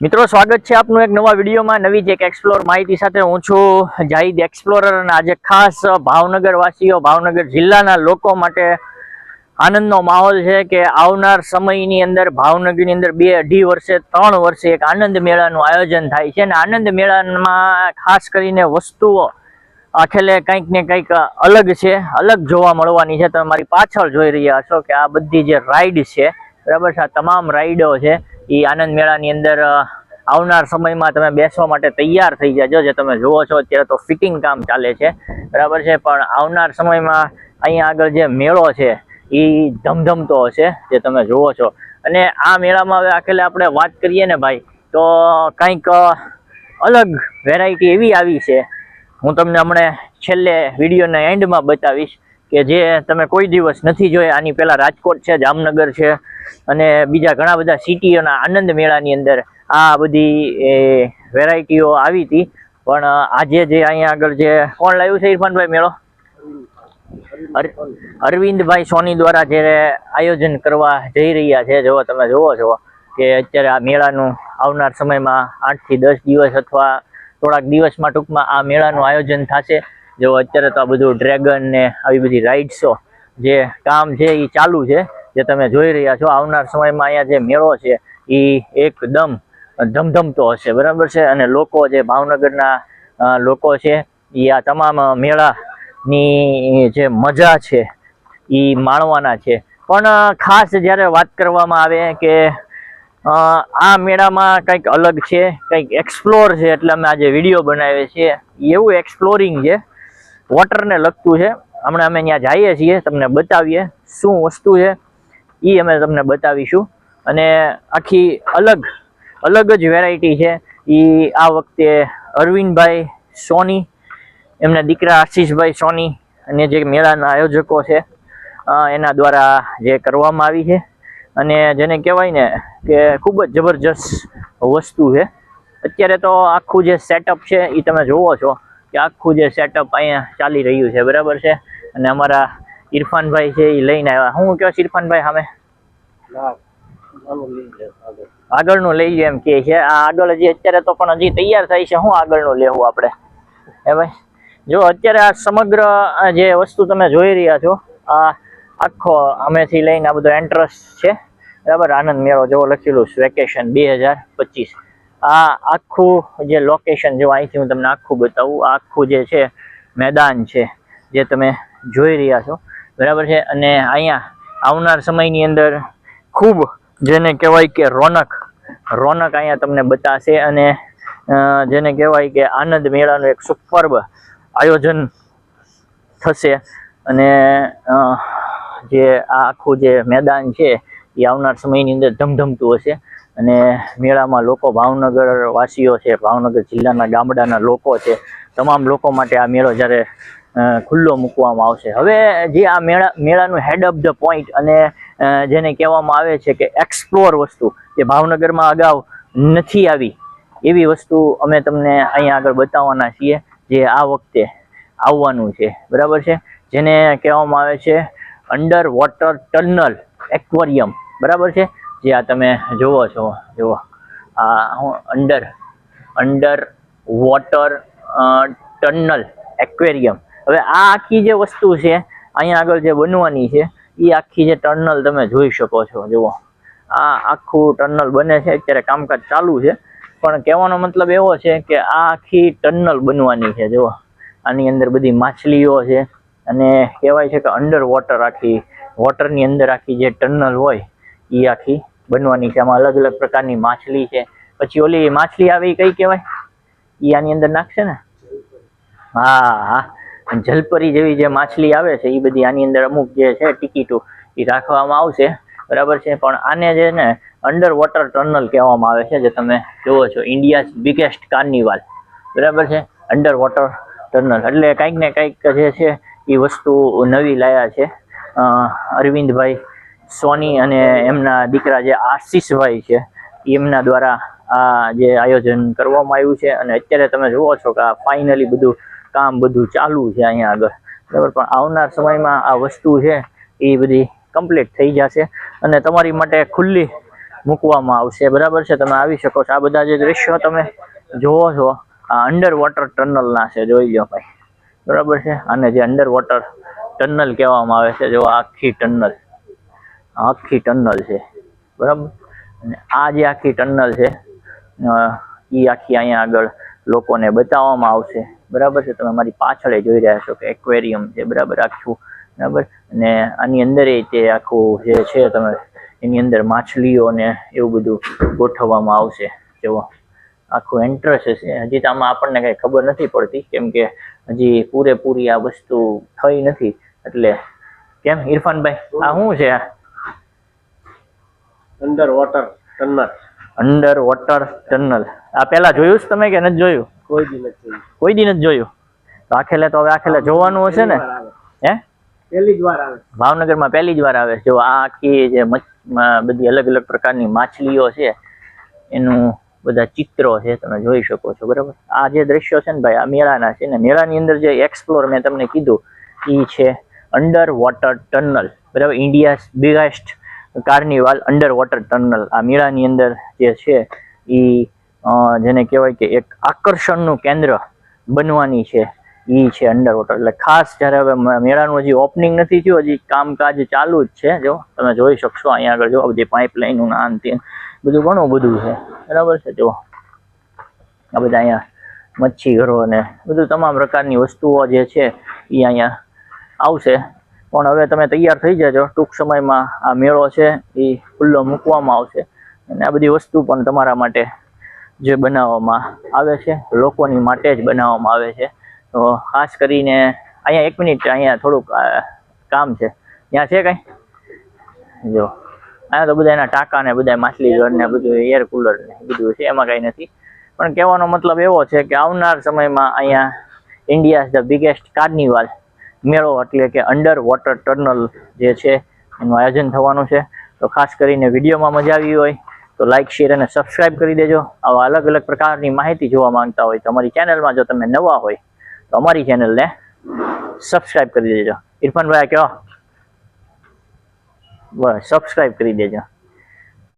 મિત્રો, સ્વાગત છે આપનું એક નવા વિડીયોમાં. નવી જ એક એક્સપ્લોર માહિતી સાથે હું છું જાહિદ એક્સપ્લોરર અને આજે ખાસ ભાવનગરવાસીઓ, ભાવનગર જિલ્લાના લોકો માટે આનંદનો માહોલ છે કે આવનાર સમયની અંદર, ભાવનગરની અંદર બે અઢી વર્ષે, ત્રણ વર્ષે એક આનંદ મેળાનું આયોજન થાય છે. અને આનંદ મેળામાં ખાસ કરીને વસ્તુઓ આખેલે કંઈક ને કંઈક અલગ છે, અલગ જોવા મળવાની છે. તમે મારી પાછળ જોઈ રહ્યા છો કે આ બધી જે રાઈડ છે, બરાબર છે? આ તમામ રાઈડો છે. એ આનંદ મેળાની અંદર આવનાર સમયમાં તમે બેસવા માટે તૈયાર થઈ જાજો. જે તમે જુઓ છો, અત્યારે તો ફિટિંગ કામ ચાલે છે. બરાબર છે? પણ આવનાર સમયમાં અહીંયા આગળ જે મેળો છે એ ધમધમતો હશે, જે તમે જુઓ છો. અને આ મેળામાં હવે આખેલે આપણે વાત કરીએ ને ભાઈ, તો કંઈક અલગ વેરાયટી એવી આવી છે. હું તમને હમણાં છેલ્લે વિડીયોના એન્ડમાં બતાવીશ કે જે તમે કોઈ દિવસ નથી જોયા. આની પહેલાં રાજકોટ છે, જામનગર છે અને બીજા ઘણા બધા સિટીઓના આનંદ મેળાની અંદર આ બધી વેરાયટીઓ આવી હતી. પણ આજે જે અહીંયા આગળ જે કોણ લાવ્યું છે ઇરફાનભાઈ મેળો? અરવિંદભાઈ સોની દ્વારા જે આયોજન કરવા જઈ રહ્યા છે. જો તમે જુઓ છો કે અત્યારે આ મેળાનું આવનાર સમયમાં આઠથી દસ દિવસ અથવા થોડાક દિવસમાં ટૂંકમાં આ મેળાનું આયોજન થશે. જો અત્યારે તો આ બધું ડ્રેગન ને આવી બધી રાઇડ્સો જે કામ છે એ ચાલુ છે. જે તમે જોઈ રહ્યા છો, આવનાર સમયમાં અહીંયા જે મેળો છે એ એકદમ ધમધમતો હશે, બરાબર છે? અને લોકો જે ભાવનગરના લોકો છે એ આ તમામ મેળાની જે મજા છે એ માણવાના છે. પણ ખાસ જ્યારે વાત કરવામાં આવે કે આ મેળામાં કંઈક અલગ છે, કંઈક એક્સપ્લોર છે, એટલે અમે આજે વીડિયો બનાવીએ છીએ. એવું એક્સપ્લોરિંગ છે. વોટરને લગતું છે. હમણાં અમે ત્યાં જઈએ છીએ, તમને બતાવીએ શું વસ્તુ છે. એ અમે તમને બતાવીશું. અને આખી અલગ અલગ જ વેરાયટી છે. એ આ વખતે અરવિંદભાઈ સોની, એમના દીકરા આશીષભાઈ સોની, અને જે મેળાના આયોજકો છે એના દ્વારા જે કરવામાં આવી છે. અને જેને કહેવાય ને કે ખૂબ જ જબરજસ્ત વસ્તુ છે. અત્યારે તો આખું જે સેટઅપ છે એ તમે જોવો છો કે આખું જે સેટઅપ અહીંયા ચાલી રહ્યું છે. બરાબર છે? અને અમારા ઇરફાનભાઈ છે એ લઈને આવ્યા. હું કયો ઇરફાનભાઈ સામે? આગળનું લઈ એમ કે છે. આ આગળ હજી અત્યારે તો પણ હજી તૈયાર થાય છે. શું આગળનું લેવું આપણે? હે ભાઈ? જો અત્યારે આ સમગ્ર જે વસ્તુ તમે જોઈ રહ્યા છો આ આખો અમેથી લઈને આ બધો એન્ટ્રસ છે. બરાબર? આનંદ મેળો જેવો લખેલું છે. વેકેશન બે હજાર પચીસ. આ આખું જે લોકેશન જો અહીંથી હું તમને આખું બતાવું આખું જે છે મેદાન છે જે તમે જોઈ રહ્યા છો. બરાબર છે? અને અહીંયા આવનાર સમયની અંદર ખૂબ જેને કહેવાય કે રોનક રોનક અહીંયા તમને બતાશે અને જેને કહેવાય કે આનંદ મેળાનું એક સુપર્બ આયોજન થશે. અને જે આ આખું જે મેદાન છે એ આવનાર સમયની અંદર ધમધમતું હશે. અને મેળામાં લોકો ભાવનગર વાસીઓ છે, ભાવનગર જિલ્લાના ગામડાના લોકો છે, તમામ લોકો માટે આ મેળો જ્યારે ખુલ્લો મૂકવામાં આવશે. હવે જે આ મેળા, મેળાનું હેડ ઓફ ધ પોઈન્ટ અને જેને કહેવામાં આવે છે કે એક્સપ્લોર વસ્તુ જે ભાવનગરમાં અગાઉ નથી આવી, એવી વસ્તુ અમે તમને અહીંયા આગળ બતાવવાના છીએ જે આ વખતે આવવાનું છે. બરાબર છે? જેને કહેવામાં આવે છે અંડર વોટર ટનલ એક્વરિયમ બરાબર છે? જે આ તમે જુઓ છો. જુઓ. આ હું under under water tunnel aquarium હવે આ આખી જે વસ્તુ છે, અહીંયા આગળ જે બનવાની છે એ આખી જે ટર્નલ તમે જોઈ શકો છો, જુઓ. આ આખું ટર્નલ બને છે, અત્યારે કામકાજ ચાલુ છે. પણ કહેવાનો મતલબ એવો છે કે આ આખી ટર્નલ બનવાની છે, જુઓ. આની અંદર બધી માછલીઓ છે, અને કહેવાય છે કે અંડર વોટર આખી વોટરની અંદર આખી જે ટનલ હોય એ આખી બનવાની છે. આમાં અલગ અલગ પ્રકારની માછલી છે. પછી ઓલી માછલી આવે એ કઈ કહેવાય? એ આની અંદર નાખશે ને? હા હા. જલપરી જેવી જે માછલી આવે છે એ બધી આની અંદર અમુક જે છે, ટિકિટો એ રાખવામાં આવશે. બરાબર છે? પણ આને જે ને અંડર વોટર ટનલ કહેવામાં આવે છે, જે તમે જુઓ છો ઇન્ડિયાઝ બિગેસ્ટ કાર્નિવાલ બરાબર છે? અંડર વોટર ટનલ એટલે કંઈક ને કંઈક જે છે એ વસ્તુ નવી લાયા છે. અરવિંદભાઈ સોની અને એમના દીકરા જે આશીષભાઈ છે એમના દ્વારા આ જે આયોજન કરવામાં આવ્યું છે. અને અત્યારે તમે જુઓ છો કે આ ફાઇનલી બધું કામ બધું ચાલુ છે અહીંયા આગળ. બરાબર? પણ આવનાર સમયમાં આ વસ્તુ છે એ બધી કમ્પ્લીટ થઈ જશે અને તમારી માટે ખુલ્લી મૂકવામાં આવશે. બરાબર છે? તમે આવી શકો છો. આ બધા જે દ્રશ્યો તમે જોવો છો, આ અંડર વોટર ટનલના છે. જોઈ લો ભાઈ. બરાબર છે? અને જે અંડર વોટર ટનલ કહેવામાં આવે છે, જો આખી ટનલ આખી ટનલ છે. બરાબર? અને આ જે આખી ટનલ છે એ આખી અહીંયા આગળ લોકોને બતાવવામાં આવશે. બરાબર છે? તમે મારી પાછળ જોઈ રહ્યા છો કે એક્વેરિયમ છે બરાબર આખું બરાબર? અને આની અંદર તે આખું જે છે તમે એની અંદર માછલીઓ ને એવું બધું ગોઠવવામાં આવશે. જેવો આખું એન્ટ્રસ છે હજી તો આમાં આપણને કઈ ખબર નથી પડતી કેમ કે હજી પૂરેપૂરી આ વસ્તુ થઈ નથી. એટલે કેમ? ઇરફાનભાઈ આ શું છે under water tunnel under water tunnel આ પેલા જોયું છે તમે કે નથી જોયું? કોઈ દી નથી કોઈ દી નથી જોયું? તો આખેલે તો હવે આખેલે જોવાનું હશે ને? હે? પહેલી જ વાર આવે. ભાવનગરમાં પહેલી જ વાર આવે જો આ આખી જે બધી અલગ અલગ પ્રકારની માછલીઓ છે એનું બધા ચિત્રો છે તમે જોઈ શકો છો બરાબર? આ જે દ્રશ્યો છે ને ભાઈ આ મેળાના છે ને મેળાની અંદર જે એક્સપ્લોર મેં તમને કીધું એ છે અંડર વોટર ટનલ બરાબર? India biggest carnival under water tunnel આ મેળાની અંદર જે છે એ જેને કહેવાય કે એક આકર્ષણનું કેન્દ્ર બનવાની છે એ છે અંડર વોટર એટલે ખાસ જ્યારે હવે મેળાનું હજી ઓપનિંગ નથી થયું, હજી કામકાજ ચાલુ જ છે, જો, તમે જોઈ શકશો અહીંયા આગળ, જો બધી પાઇપલાઇનનું નાન તેન બધું ઘણું બધું છે. બરાબર છે, જો. આ બધા અહીંયા મચ્છી ઘરો અને બધું તમામ પ્રકારની વસ્તુઓ જે છે એ અહીંયા આવશે. પણ હવે તમે તૈયાર થઈ જજો. ટૂંક સમયમાં આ મેળો છે એ ખુલ્લો મૂકવામાં આવશે. અને આ બધી વસ્તુ પણ તમારા માટે જે બનાવવામાં આવે છે, લોકોની માટે જ બનાવવામાં આવે છે. તો ખાસ કરીને અહીંયા એક મિનિટ, અહીંયા થોડુંક કામ છે. ત્યાં છે કાંઈ? જો, અહીંયા તો બધા એના ટાંકા ને બધા માછલી ઘર ને બધું એર કુલર ને બધું છે, એમાં કંઈ નથી. પણ કહેવાનો મતલબ એવો છે કે આવનાર સમયમાં અહીંયા ઇન્ડિયા ધ બિગેસ્ટ કાર્નિવાલ મેળો એટલે કે અંડર વોટર ટર્નલ જે છે, એનું આયોજન થવાનું છે. તો ખાસ કરીને વિડીયોમાં મજા આવી હોય. તો લાઇક શેર અને સબસ્ક્રાઇબ કરી દેજો. આવા અલગ અલગ પ્રકારની માહિતી જોવા માંગતા હોય તો અમારી ચેનલમાં જો તમે નવા હોય તો અમારી ચેનલને સબસ્ક્રાઇબ કરી દેજો. ઇરફાનભાઈ કહો બસ સબસ્ક્રાઇબ કરી દેજો.